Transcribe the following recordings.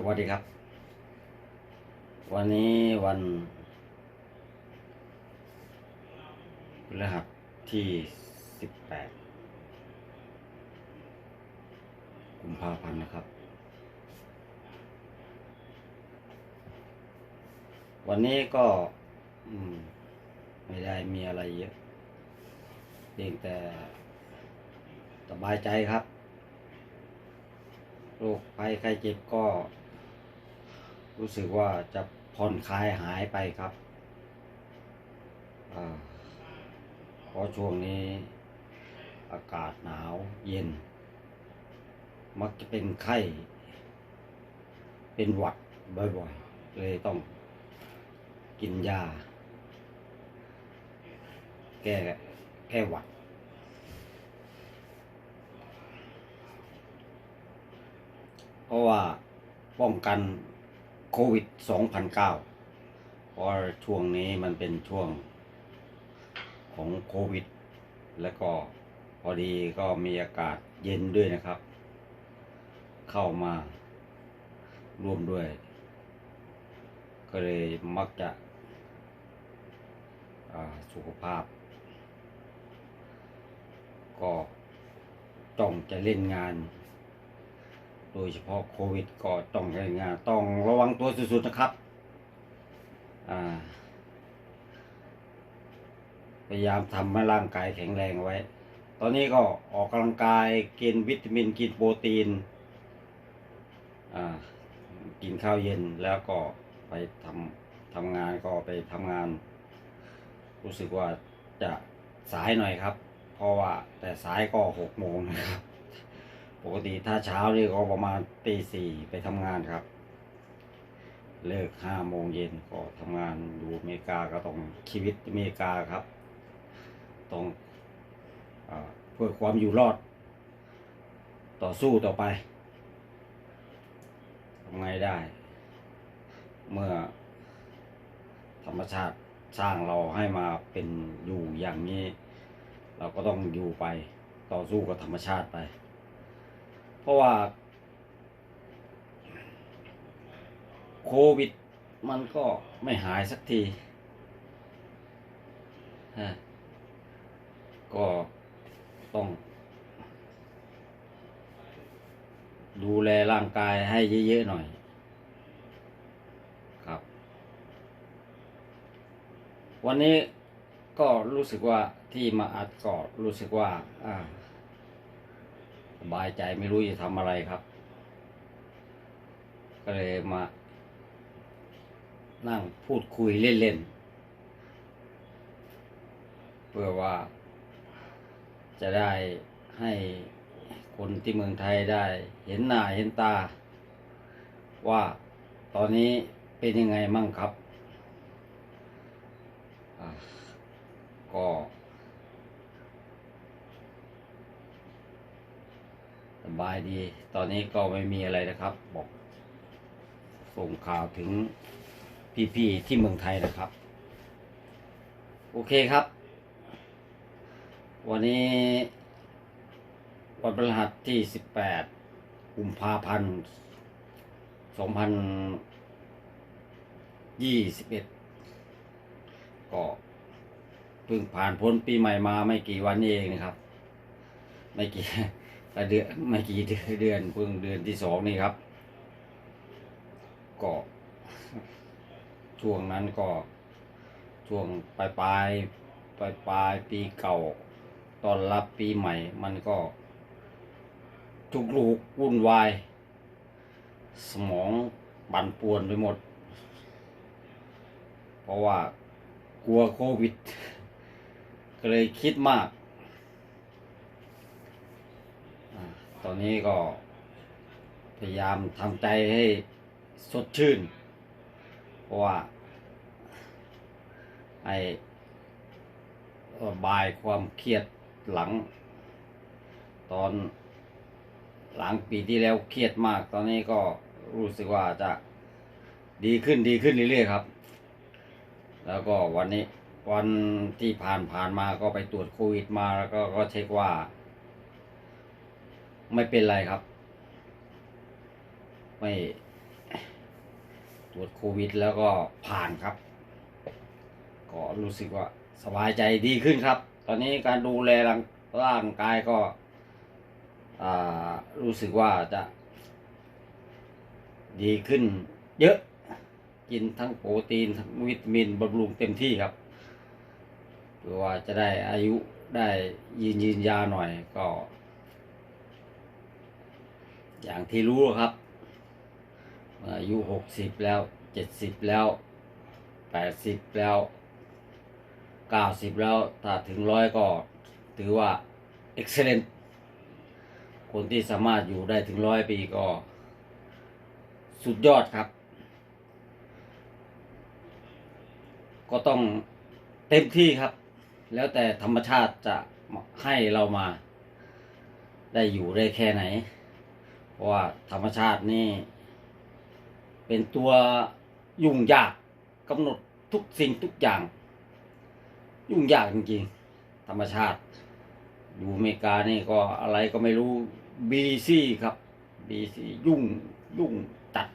สวัสดีครับ วันนี้วันพฤหัสที่สิบแปดกุมภาพันธ์นะครับ วันนี้ก็ไม่ได้มีอะไรเยอะเพียงแต่สบายใจครับโรคภัยไข้เจ็บก็ รู้สึกว่าจะผ่อนคลายหายไปครับเพราะช่วงนี้อากาศหนาวเย็น มักจะเป็นไข้ เป็นหวัดบ่อยๆ เลยต้องกินยา แก้แก้หวัด เพราะว่าป้องกัน โควิด 2009เพราะช่วงนี้มันเป็นช่วงของโควิด แล้วก็พอดีก็มีอากาศเย็นด้วยนะครับ เข้ามาร่วมด้วย ก็เลยมักจะสุขภาพ ก็ต้องจะเล่นงาน ดยเฉพาะโควิดก็ต้องใช้งานต้องระวังตัวสุดๆนะครับพยายามทำให้ร่างกายแข็งแรงไว้ ตอนนี้ก็ออกกำลังกายกินวิตามินกินโปรตีน กินข้าวเย็นแล้วก็ไปทำทำงานก็ไปทำงาน รู้สึกว่าจะสายหน่อยครับ เพราะว่าแต่สายก็หกโมงนะครับ ปกติถ้าเช้านี่ก็ประมาณตีสี่ไปทำงานครับ เลิกห้าโมงเย็นก็ทำงานอยู่อเมริกาก็ต้องชีวิตอเมริกาครับ ต้องอเพื่อความอยู่รอด ต่อสู้ต่อไปทำไงได้ เมื่อธรรมชาติสร้างเราให้มาเป็นอยู่อย่างนี้ เราก็ต้องอยู่ไปต่อสู้กับธรรมชาติไป ราะว่า โควิด มันก็ไม่หายสักทีฮะก็ต้อง ดูแลร่างกายให้เยอะๆหน่อย ครับ วันนี้ก็รู้สึกว่าที่มาอัดก็รู้สึกว่า อ่า บายใจไม่รู้จะทำอะไรครับ ก็เลยมา นั่งพูดคุยเล่นๆ เพื่อว่า จะได้ให้คนที่เมืองไทยได้เห็นหน้าเห็นตา ว่าตอนนี้เป็นยังไงมั่งครับ ก็ ส บายดี ตอนนี้ก็ไม่มีอะไรนะครับ บอก ส่งข่าวถึงพี่ๆที่เมืองไทยนะครับ โอเคครับ วันนี้ วันพฤหัสที่18กุมภาพันธ์2021ก็เพิ่งผ่านพ้นปีใหม่มาไม่กี่วันนี้เองนะครับ ไม่กี่ เดือนไม่กี่เดือนเพิ่งเดือนที่สองนี่ครับ ก็ช่วงนั้นก็ช่วงปลายปลายปลายปลายปีเก่าตอนรับปีใหม่ มันก็ทุกลูกวุ่นวาย สมองบั่นป่วนไปหมด เพราะว่ากลัวโควิด ก็เลยคิดมาก อ่า ตอนนี้ก็พยายามทำใจให้สดชื่น เพราะว่าให้ระบายความเครียดหลัง ตอนหลังปีที่แล้วเครียดมาก ตอนนี้ก็รู้สึกว่าจะดีขึ้นดีขึ้นเรื่อยๆครับ แล้วก็วันนี้วันที่ผ่านผ่านมาก็ไปตรวจโควิดมาแล้วก็ก็เช็คว่า ไม่เป็นไรครับ ไม่ตรวจโควิดแล้วก็ผ่านครับ ก็รู้สึกว่าสบายใจดีขึ้นครับ ตอนนี้การดูแลร่างกายก็รู้สึกว่าจะดีขึ้นเยอะ กินทั้งโปรตีนทั้งวิตามินบำรุงเต็มที่ครับเพื่อว่าจะได้อายุได้ยืนยืนยาหน่อยก็ อย่างที่รู้ครับ อายุหกสิบแล้วเจ็ดสิบแล้วแปดสิบแล้วเก้าสิบแล้ว ถ้าถึงร้อยก็ถือว่า excellent คนที่สามารถอยู่ได้ถึงร้อยปีก็ สุดยอดครับ ก็ต้องเต็มที่ครับ แล้วแต่ธรรมชาติจะให้เรามา ได้อยู่ได้แค่ไหน เพราะว่าธรรมชาตินี่ เป็นตัวยุ่งยากกำหนดทุกสิ่งทุกอย่าง ยุ่งยากจริงๆ ธรรมชาติอยู่อเมริกานี่ก็อะไรก็ไม่รู้บีซีครับบีซียุ่งยุ่งตัด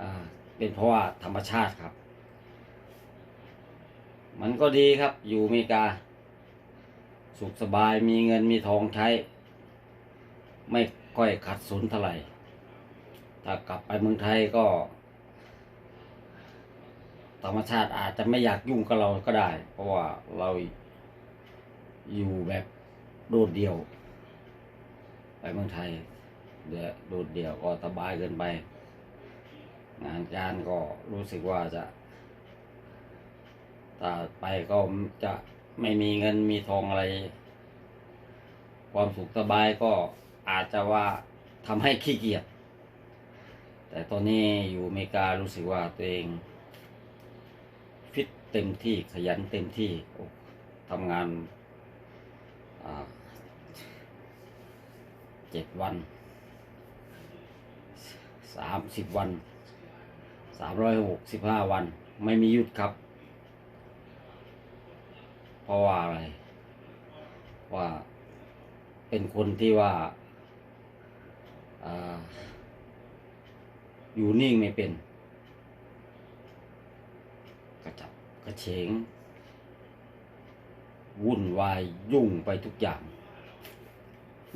อ่าเป็นเพราะว่าธรรมชาติครับ มันก็ดีครับ อยู่อเมริกา สุขสบายมีเงินมีทองใช้ ไม่ ค่อยขัดสนเท่าไหร่ ถ้ากลับไปเมืองไทยก็ ธรรมชาติอาจจะไม่อยากยุ่งกับเราก็ได้ เพราะว่าเราอยู่แบบโดดเดี่ยว ไปเมืองไทยเดือโดดเดี่ยวก็สบายเกินไป งานการก็รู้สึกว่าจะถ้าไปก็จะไม่มีเงินมีทองอะไร ความสุขสบายก็ อาจจะว่าทำให้ขี้เกียจแต่ตอนนี้อยู่อเมริการู้สึกว่าตัวเอง ฟิตเต็มที่ขยันเต็มที่ทำงานเจ็ดวันสามสิบวันสามร้อยหกสิบห้าวัน ไม่มีหยุดครับ เพราะว่าอะไร ว่าเป็นคนที่ว่า ออยู่นิ่งไม่เป็น กระจับกระเฉง วุ่นวายยุ่งไปทุกอย่าง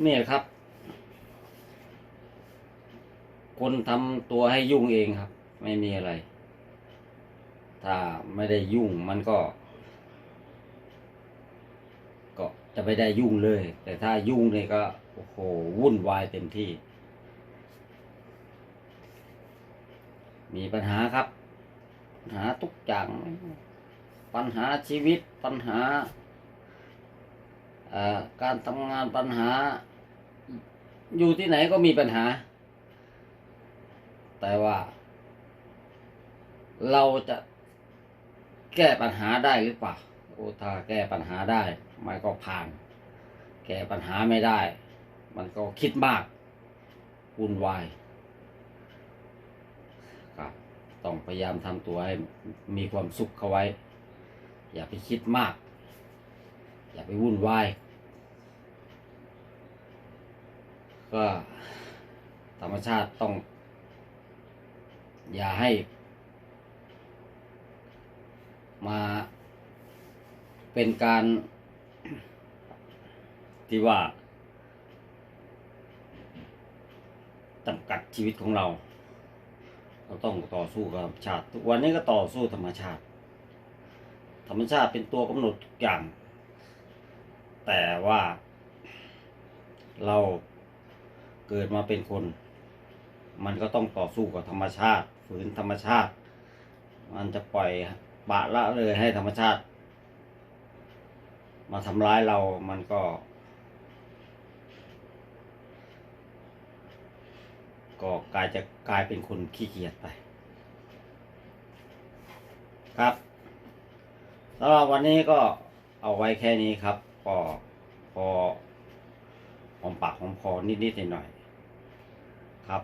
เนี่ยครับ คนทำตัวให้ยุ่งเองครับ ไม่มีอะไร ถ้าไม่ได้ยุ่งมันก็ก็จะไม่ได้ยุ่งเลย แต่ถ้ายุ่งเนี่ยก็โอ้โหวุ่นวายเต็มที่ มีปัญหาครับ ปัญหาทุกอย่าง ปัญหาชีวิตปัญหาการทำงานปัญหา อยู่ที่ไหนก็มีปัญหา แต่ว่า เราจะแก้ปัญหาได้หรือเปล่าโอถ้าแก้ปัญหาได้ มันก็ผ่าน แก้ปัญหาไม่ได้ มันก็คิดมากวุ่นวาย ครับ ต้องพยายามทำตัวให้มีความสุขเข้าไว้ อย่าไปคิดมาก อย่าไปวุ่นวาย ก็ธรรมชาติต้อง อย่าให้ มาเป็นการที่ว่าจำกัดชีวิตของเรา เราต้องต่อสู้กับธรรมชาติทุกวันนี้ก็ต่อสู้ธรรมชาติ ธรรมชาติเป็นตัวกำหนดทุกอย่าง แต่ว่า เราเกิดมาเป็นคน มันก็ต้องต่อสู้กับธรรมชาติฝืนธรรมชาติ มันจะปล่อยปะละเลยให้ธรรมชาติ มาทำร้ายเรามันก็ ก็กลายจะกลายเป็นคนขี้เกียจไป ครับสำหรับวันนี้ก็เอาไว้แค่นี้ครับก็พอหอมปากหอมคอนิดๆหน่อยๆครับ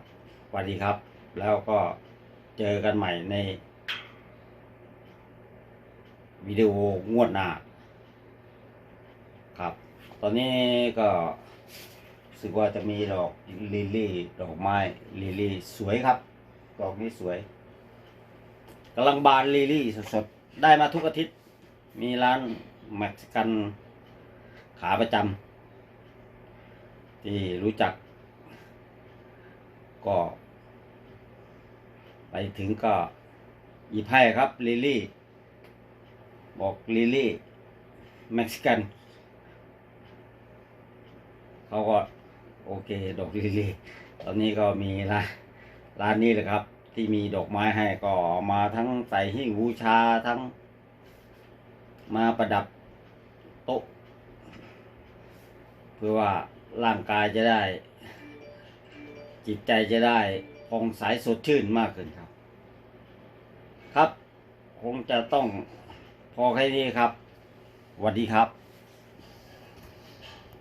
สวัสดีครับ แล้วก็เจอกันใหม่ใน วิดีโองวดหน้าครับ ตอนนี้ก็ สึกว่าจะมีดอกลิลลี่ดอกไม้ลิลลี่สวยครับ ดอกนี้สวยกำลังบานลิลี่สดๆ ได้มาทุกอาทิตย์ มีร้านแม็กซิกันขาประจำที่รู้จัก ก็ ไปถึงก็หยิบให้ครับลิลี่ บอกลิลี่ เม็กซิกันเขาก็ โอเค ดอกลิลี่ตอนนี้ก็มีร้านร้านนี้เลยครับ ที่มีดอกไม้ให้ก็มาทั้งใส่หิ้งบูชาทั้ง มาประดับโต๊ะเพื่อว่าร่างกายจะได้ จิตใจจะได้ผ่องใสสดชื่นมากขึ้นครับ ครับ คงจะต้องพอแค่นี้ครับสวัสดีครับ